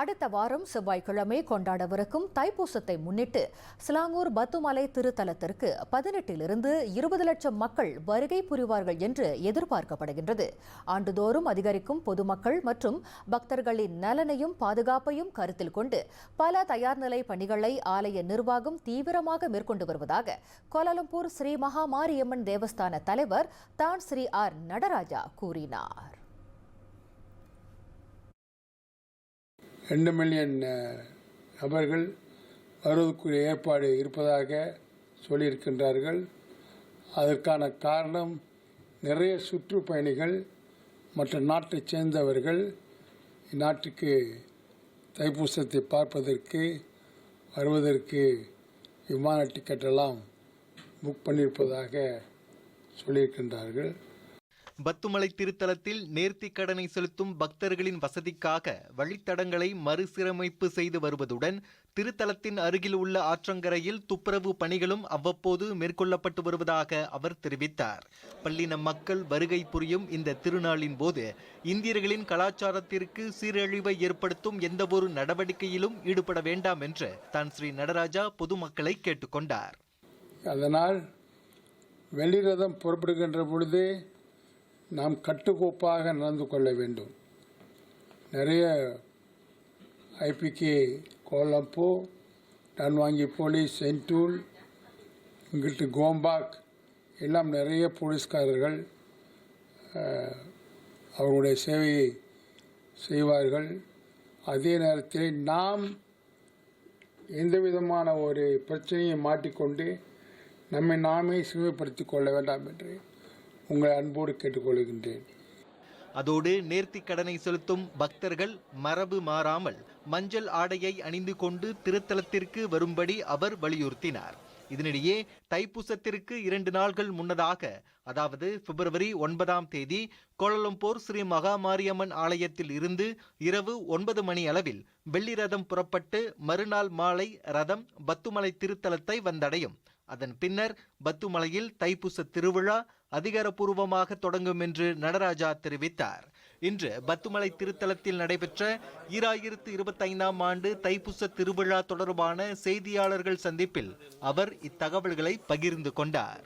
அடுத்த வாரம் செவ்வாய்க்கிழமை கொண்டாடவிருக்கும் தைப்பூசத்தை முன்னிட்டு சிலாங்கூர் பத்துமலை திருத்தலத்திற்கு பதினெட்டிலிருந்து இருபது லட்சம் மக்கள் வருகை புரிவார்கள் என்று எதிர்பார்க்கப்படுகின்றது. ஆண்டுதோறும் அதிகரிக்கும் பொதுமக்கள் மற்றும் பக்தர்களின் நலனையும் பாதுகாப்பையும் கருத்தில் கொண்டு பல தயார்நிலை பணிகளை ஆலய நிர்வாகம் தீவிரமாக மேற்கொண்டு வருவதாக கோலாலம்பூர் ஸ்ரீ மகா மாரியம்மன் தேவஸ்தான தலைவர் தான் ஸ்ரீ ஆர் நடராஜா கூறினார். ரெண்டு மில்லியன் நபர்கள் வருவதற்குரிய ஏற்பாடு இருப்பதாக சொல்லியிருக்கின்றார்கள். அதற்கான காரணம் நிறைய சுற்றுப்பயணிகள் மற்ற நாட்டைச் சேர்ந்தவர்கள் இந்நாட்டுக்கு தைப்பூசத்தை பார்ப்பதற்கு வருவதற்கு விமான டிக்கெட்டெல்லாம் புக் பண்ணியிருப்பதாக சொல்லியிருக்கின்றார்கள். பத்துமலை திருத்தலத்தில் நேர்த்திக் கடனை செலுத்தும் பக்தர்களின் வசதிக்காக வழித்தடங்களை மறுசீரமைப்பு செய்து வருவதுடன் திருத்தலத்தின் அருகில் உள்ள ஆற்றங்கரையில் துப்புரவு பணிகளும் அவ்வப்போது மேற்கொள்ளப்பட்டு வருவதாக அவர் தெரிவித்தார். பள்ளின மக்கள் வருகை புரியும் இந்த திருநாளின் போது இந்தியர்களின் கலாச்சாரத்திற்கு சீரழிவை ஏற்படுத்தும் எந்தவொரு நடவடிக்கையிலும் ஈடுபட வேண்டாம் என்று தான் ஸ்ரீ நடராஜா பொதுமக்களை கேட்டுக்கொண்டார் அதனால் வெள்ளிரதம் புறப்படுகின்ற பொழுது நாம் கட்டுக்கோப்பாக நடந்து கொள்ள வேண்டும். நிறைய ஐபிகே கோலம்போ டன்வாங்கி போலீஸ் சென்டூல் இங்கிட்டு கோம்பாக் எல்லாம் நிறைய போலீஸ்காரர்கள் அவர்களுடைய சேவையை செய்வார்கள். அதே நேரத்தில் நாம் எந்த விதமான ஒரு பிரச்சனையை மாட்டிக்கொண்டு நம்மை நாமே சிறுமைப்படுத்திக் கொள்ள வேண்டாம் என்று உங்களை அன்போடு கேட்டுக்கொள்கின்றேன். அதோடு நேர்த்திக் கடனை செலுத்தும் பக்தர்கள் மரபு மாறாமல் மஞ்சள் ஆடையை அணிந்து கொண்டு திருத்தலத்திற்கு வரும்படி அவர் வலியுறுத்தினார். இதனிடையே தைப்பூசத்திற்கு இரண்டு நாள்கள் முன்னதாக அதாவது பிப்ரவரி ஒன்பதாம் தேதி கோலலம்பூர் ஸ்ரீ மகாமாரியம்மன் ஆலயத்தில் இருந்து இரவு ஒன்பது மணி அளவில் வெள்ளி ரதம் புறப்பட்டு மறுநாள் மாலை ரதம் பத்துமலை திருத்தலத்தை வந்தடையும். அதன் பின்னர் பத்துமலையில் தைப்பூச திருவிழா அதிகாரப்பூர்வமாக தொடங்கும் என்று நடராஜா தெரிவித்தார். இன்று பத்துமலை திருத்தலத்தில் நடைபெற்ற ஈராயிரத்து இருபத்தைந்தாம் ஆண்டு தைப்பூச திருவிழா தொடர்பான செய்தியாளர்கள் சந்திப்பில் அவர் இத்தகவல்களை பகிர்ந்து கொண்டார்.